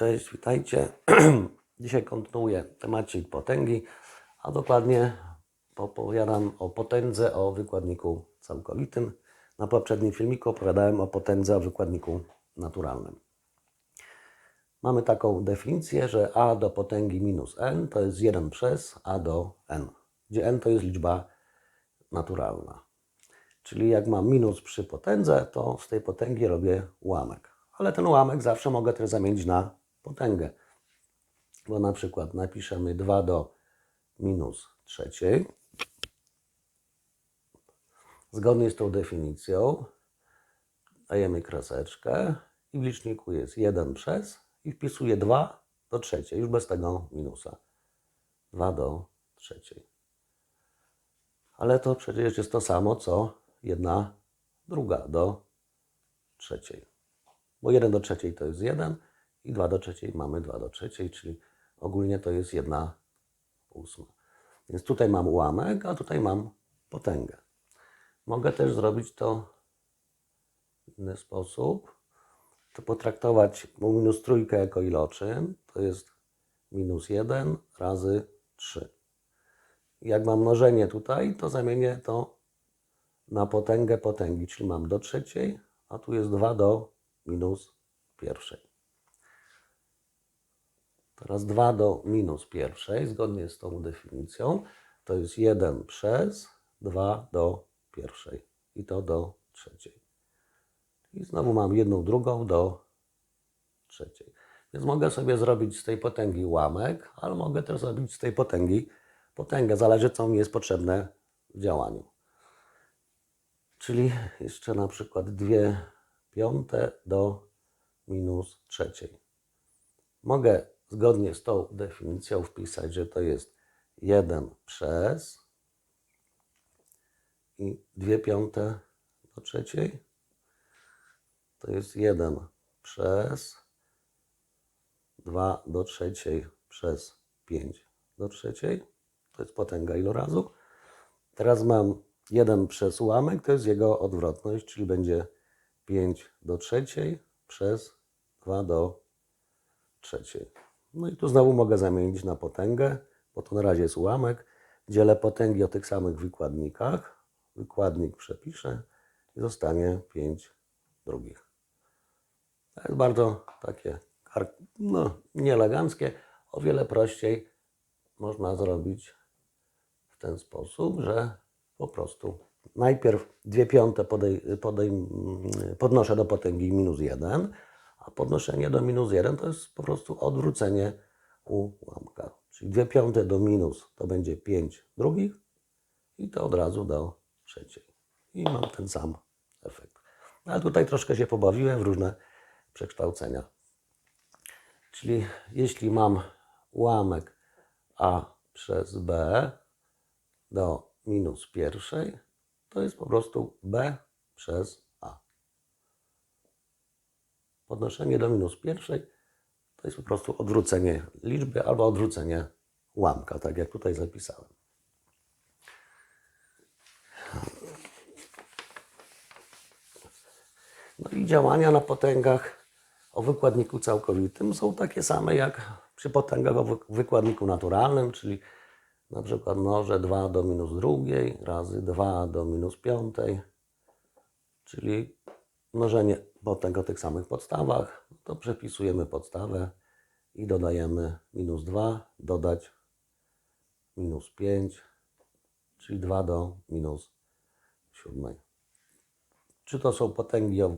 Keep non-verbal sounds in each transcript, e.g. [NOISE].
Cześć, witajcie. [CLEARS THROAT] Dzisiaj kontynuuję temacik potęgi, a dokładnie opowiadam o potędze o wykładniku całkowitym. Na poprzednim filmiku opowiadałem o potędze o wykładniku naturalnym. Mamy taką definicję, że a do potęgi minus n to jest 1 przez a do n, gdzie n to jest liczba naturalna. Czyli jak mam minus przy potędze, to z tej potęgi robię ułamek. Ale ten ułamek zawsze mogę też zamienić na potęgę. Bo na przykład napiszemy 2 do minus trzeciej. Zgodnie z tą definicją dajemy kreseczkę i w liczniku jest 1 przez i wpisuję 2 do trzeciej, już bez tego minusa. 2 do trzeciej. Ale to przecież jest to samo, co jedna druga do trzeciej. Bo 1 do trzeciej to jest 1 i 2 do trzeciej mamy 2 do trzeciej, czyli ogólnie to jest 1 ósma. Więc tutaj mam ułamek, a tutaj mam potęgę. Mogę też zrobić to w inny sposób. To potraktować minus trójkę jako iloczyn. To jest minus 1 razy 3. Jak mam mnożenie tutaj, to zamienię to na potęgę potęgi, czyli mam do trzeciej, a tu jest 2 do minus pierwszej. Teraz 2 do minus pierwszej, zgodnie z tą definicją, to jest 1 przez 2 do pierwszej i to do trzeciej. I znowu mam jedną drugą do trzeciej. Więc mogę sobie zrobić z tej potęgi ułamek, ale mogę też zrobić z tej potęgi potęgę. Zależy, co mi jest potrzebne w działaniu. Czyli jeszcze na przykład 2 piąte do minus trzeciej. Mogę zgodnie z tą definicją wpisać, że to jest 1 przez i 2 piąte do trzeciej. To jest 1 przez 2 do trzeciej przez 5 do trzeciej. To jest potęga ilorazu. Teraz mam 1 przez ułamek, to jest jego odwrotność, czyli będzie 5 do trzeciej przez 2 do trzeciej. No i tu znowu mogę zamienić na potęgę, bo to na razie jest ułamek. Dzielę potęgi o tych samych wykładnikach. Wykładnik przepiszę i zostanie 5 drugich. To jest bardzo takie no, nieeleganckie. O wiele prościej można zrobić w ten sposób, że po prostu najpierw dwie piąte podej, podej, podnoszę do potęgi minus 1, a podnoszenie do minus 1 to jest po prostu odwrócenie ułamka. Czyli dwie piąte do minus to będzie 5 drugich i to od razu do trzeciej. I mam ten sam efekt. Ale tutaj troszkę się pobawiłem w różne przekształcenia. Czyli jeśli mam ułamek a przez b do minus pierwszej, to jest po prostu b przez. Podnoszenie do minus pierwszej to jest po prostu odwrócenie liczby albo odwrócenie ułamka, tak jak tutaj zapisałem. No i działania na potęgach o wykładniku całkowitym są takie same jak przy potęgach o wy- wykładniku naturalnym, czyli na przykład mnożę 2 do minus drugiej razy 2 do minus piątej, czyli mnożenie potęg o tych samych podstawach, to przepisujemy podstawę i dodajemy minus 2, dodać minus 5, czyli 2 do minus siódmej. Czy to są potęgi o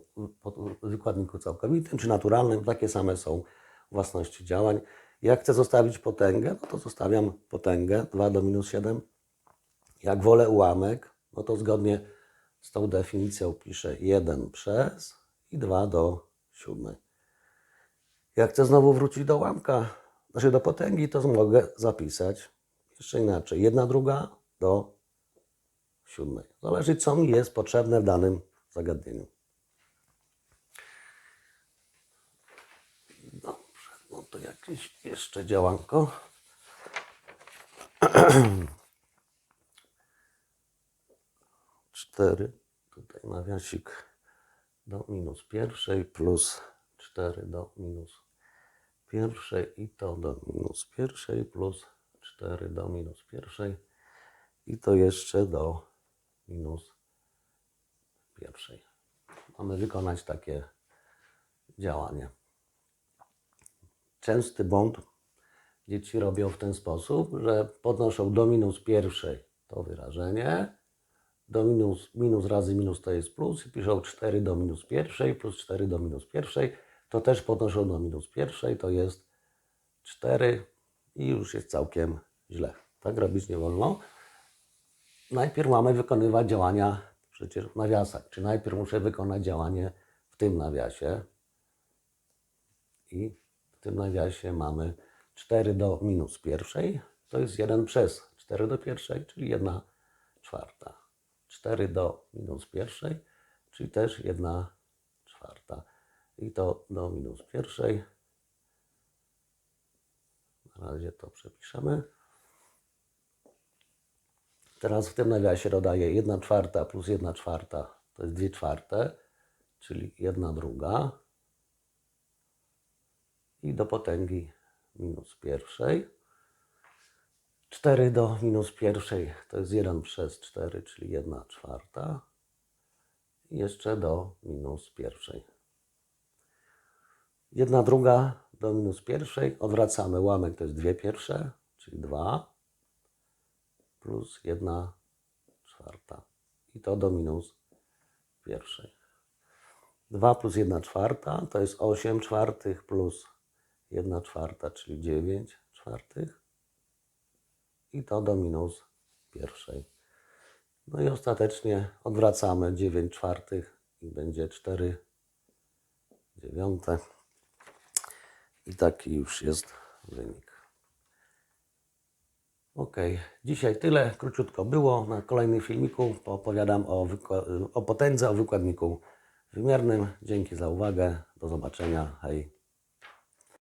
wykładniku całkowitym, czy naturalnym, takie same są własności działań. Jak chcę zostawić potęgę, no to zostawiam potęgę 2 do minus 7. Jak wolę ułamek, no to zgodnie z tą definicją piszę 1 przez i 2 do 7. Jak chcę znowu wrócić do ułamka, znaczy do potęgi, to mogę zapisać jeszcze inaczej. 1 druga do 7. Zależy, co mi jest potrzebne w danym zagadnieniu. Dobrze, no to jakieś jeszcze działanko. [CLEARS THROAT] Cztery, tutaj nawiasik do minus pierwszej plus cztery do minus pierwszej i to do minus pierwszej plus 4 do minus pierwszej i to jeszcze do minus pierwszej. Mamy wykonać takie działanie. Częsty błąd dzieci robią w ten sposób, że podnoszą do minus pierwszej to wyrażenie, do minus, minus razy minus to jest plus i piszą 4 do minus pierwszej plus 4 do minus pierwszej, to też podnoszą do minus pierwszej, to jest 4 i już jest całkiem źle. Tak robić nie wolno. Najpierw mamy wykonywać działania przecież w nawiasach. Czy najpierw muszę wykonać działanie w tym nawiasie i w tym nawiasie mamy 4 do minus pierwszej, to jest 1 przez 4 do pierwszej, czyli 1 czwarta. 4 do minus pierwszej, czyli też 1 czwarta. I to do minus pierwszej. Na razie to przepiszemy. Teraz w tym nawiasie dodaję 1 czwarta plus 1 czwarta to jest 2 czwarte, czyli 1 druga. I do potęgi minus pierwszej. 4 do minus pierwszej to jest 1 przez 4, czyli 1 czwarta. I jeszcze do minus pierwszej. 1 druga do minus pierwszej. Odwracamy ułamek, to jest 2 pierwsze, czyli 2 plus 1 czwarta. I to do minus pierwszej. 2 plus 1 czwarta to jest 8 czwartych plus 1 czwarta, czyli 9 czwartych. I to do minus pierwszej. No i ostatecznie odwracamy 9 czwartych i będzie 4 dziewiąte. I taki już jest wynik. Ok, dzisiaj tyle, króciutko było. Na kolejnym filmiku opowiadam o, o potędze, o wykładniku wymiernym. Dzięki za uwagę, do zobaczenia, hej.